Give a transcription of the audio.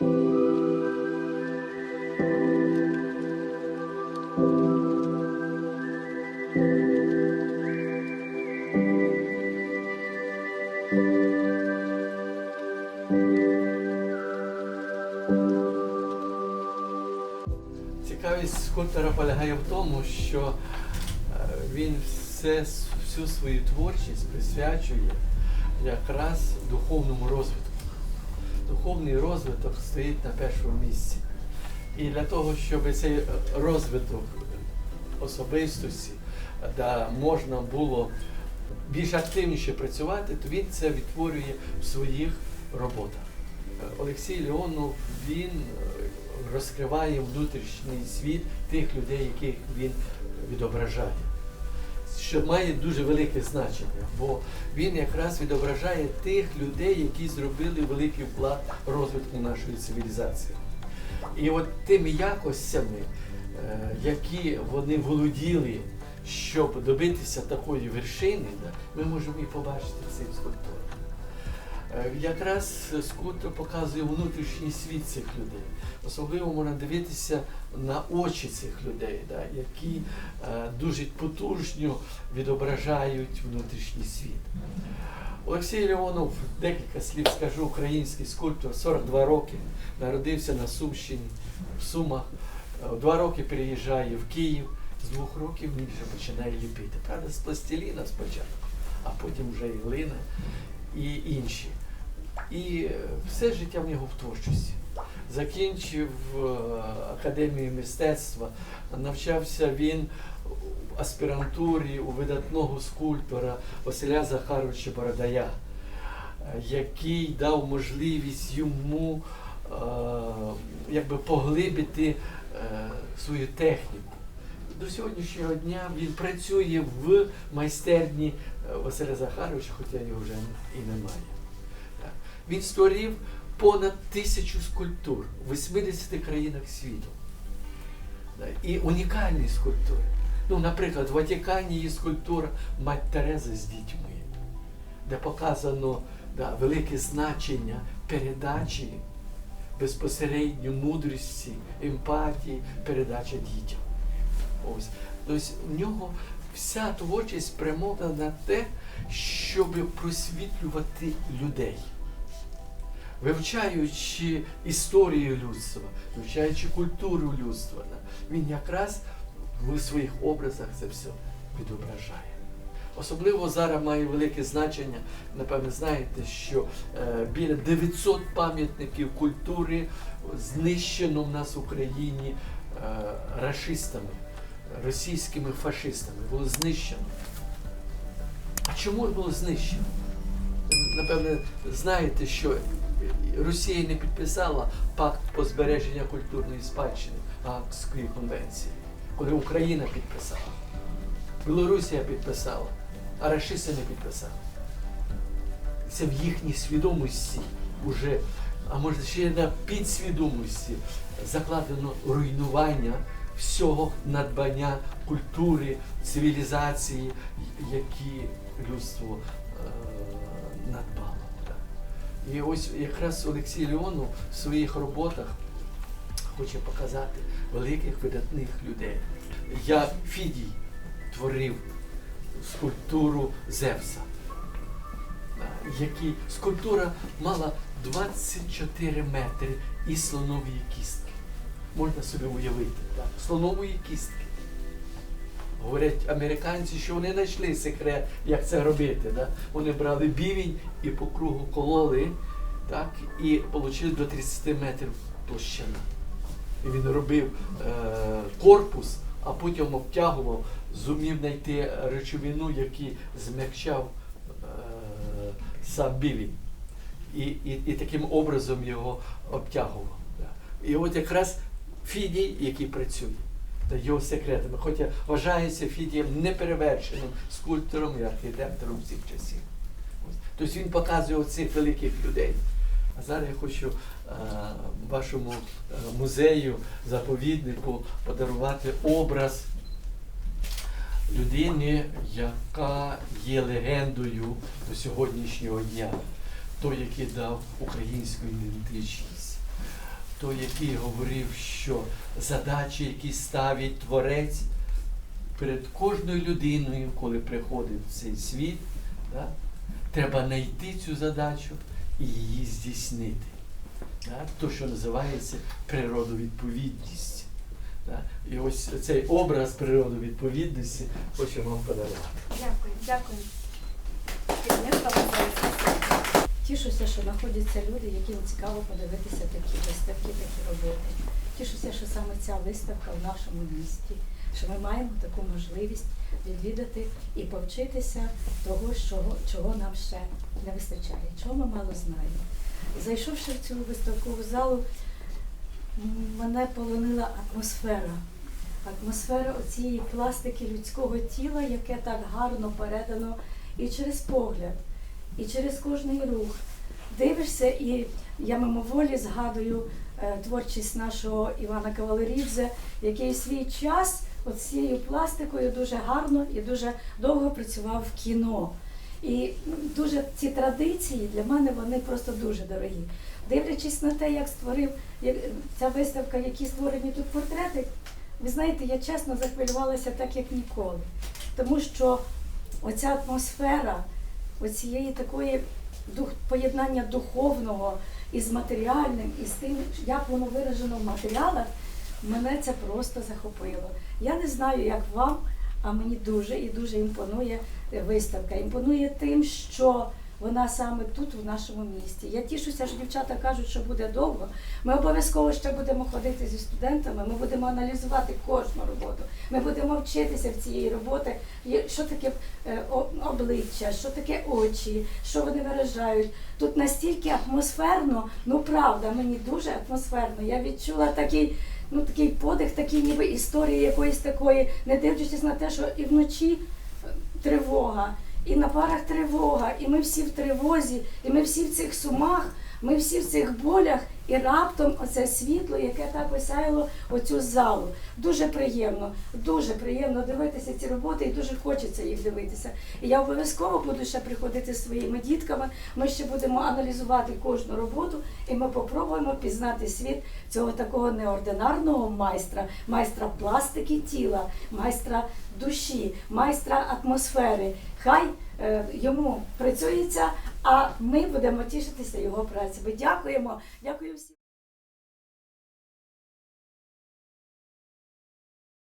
Цікавість скульптора полягає в тому, що е, він все, всю свою творчість присвячує якраз духовному розвитку. Духовний розвиток стоїть на першому місці. І для того, щоб цей розвиток особистості да, можна було більш активніше працювати, то він це відтворює в своїх роботах. Олексій Леонов він е, розкриває внутрішній світ тих людей, яких він відображає. Що має дуже велике значення, бо він якраз відображає тих людей, які зробили великий вклад розвитку нашої цивілізації. І от тими якостями, е, які вони володіли, щоб добитися такої вершини, ми можемо і побачити цим скульптуром. Е, Якраз скульптор показує внутрішній світ цих людей. Особливо можна дивитися на очі цих людей, да, які е, дуже потужно відображають внутрішній світ. Олексій Леонов, декілька слів скажу, український скульптор, 42 роки, народився на Сумщині, в Сумах. Е, Два роки переїжджає в Київ, з двох років він вже починає ліпити. Правда, з пластиліна спочатку, а потім вже і глина і інші. І все життя в нього в творчості. Закінчив е, академію мистецтва, навчався він в аспірантурі у видатного скульптора Василя Захаровича Бородая, який дав можливість йому е, якби поглибити е, свою техніку. До сьогоднішнього дня він працює в майстерні Василя Захаровича, хоча його вже і немає. Він створив понад тисячу скульптур в 80 країнах світу. І унікальні скульптури. Ну, наприклад, в Ватикані є скульптура Мать Терези з дітьми, де показано да, велике значення передачі безпосередньо мудрості, емпатії, передача дітям. Ось. Тобто в нього вся творчість спрямована на те, щоб просвітлювати людей. Вивчаючи історію людства, вивчаючи культуру людства, він якраз в своїх образах це все відображає. Особливо зараз має велике значення, напевне, знаєте, що е, біля 900 пам'ятників культури знищено в нас в Україні е, рашистами, російськими фашистами. Було знищено. А чому було знищено? Напевне, знаєте, що Росія не підписала пакт по збереження культурної спадщини Гаагської конвенції, коли Україна підписала. Білорусія підписала, а рашисти не підписали. Це в їхній свідомості вже, а може ще на підсвідомості закладено руйнування всього надбання культури, цивілізації, які людство е, надбало. І ось якраз Олексій Леонов в своїх роботах хоче показати великих видатних людей. Я Фідій творив скульптуру Зевса, а, який скульптура мала 24 метри і слонової кістки. Можна собі уявити, так? слонової кістки. Говорять американці, що вони знайшли секрет, як це робити. Да? Вони брали бівінь і по кругу кололи, так? і отримали до 30 метрів площина. І він робив е, корпус, а потім обтягував, зумів знайти речовину, який змягчав е, сам бівінь. І, і, і таким образом його обтягував. Да. І от якраз Фідій, який працює, його секретами, хоча вважається Фідієм неперевершеним скульптором і архітектором всіх часів. Тобто він показує цих великих людей. А зараз я хочу е, вашому е, музею, заповіднику подарувати образ людини, яка є легендою до сьогоднішнього дня, той, який дав українську ідентичність. Той, який говорив, що задачі, які ставить творець перед кожною людиною, коли приходить в цей світ, да, треба знайти цю задачу і її здійснити. Да, то, що називається природовідповідність. Да. І ось цей образ природовідповідності хочу вам подарувати. Дякую, дякую. Тішуся, що знаходяться люди, яким цікаво подивитися такі виставки, такі роботи. Тішуся, що саме ця виставка в нашому місті, що ми маємо таку можливість відвідати і повчитися того, чого, чого нам ще не вистачає, чого ми мало знаємо. Зайшовши в цю виставкову залу, мене полонила атмосфера. Атмосфера оцієї пластики людського тіла, яке так гарно передано і через погляд, і через кожний рух. Дивишся, і я мимоволі згадую е, творчість нашого Івана Кавалерідзе, який свій час от цією пластикою дуже гарно і дуже довго працював в кіно. І дуже ці традиції для мене вони просто дуже дорогі. Дивлячись на те, як створив як- ця виставка, які створені тут портрети, ви знаєте, я чесно захвилювалася так, як ніколи. Тому що оця атмосфера, оцієї такої дух, поєднання духовного із матеріальним, і з тим, як воно виражено в матеріалах, мене це просто захопило. Я не знаю, як вам, а мені дуже і дуже імпонує виставка. Імпонує тим, що вона саме тут, в нашому місті. Я тішуся, що дівчата кажуть, що буде довго. Ми обов'язково ще будемо ходити зі студентами, ми будемо аналізувати кожну роботу. Ми будемо вчитися в цієї роботи, що таке е, обличчя, що таке очі, що вони виражають. Тут настільки атмосферно, ну правда, мені дуже атмосферно. Я відчула такий. Ну, такий подих, такий ніби історії якоїсь такої, не дивлячись на те, що і вночі е, тривога, і на парах тривога, і ми всі в тривозі, і ми всі в цих сумах, ми всі в цих болях, і раптом оце світло, яке так осяяло оцю залу. Дуже приємно, дуже приємно дивитися ці роботи, і дуже хочеться їх дивитися. І я обов'язково буду ще приходити зі своїми дітками. Ми ще будемо аналізувати кожну роботу, і ми попробуємо пізнати світ цього такого неординарного майстра, майстра пластики тіла, майстра душі, майстра атмосфери. Хай е, йому працюється, а ми будемо тішитися його працею. Дякуємо, дякую.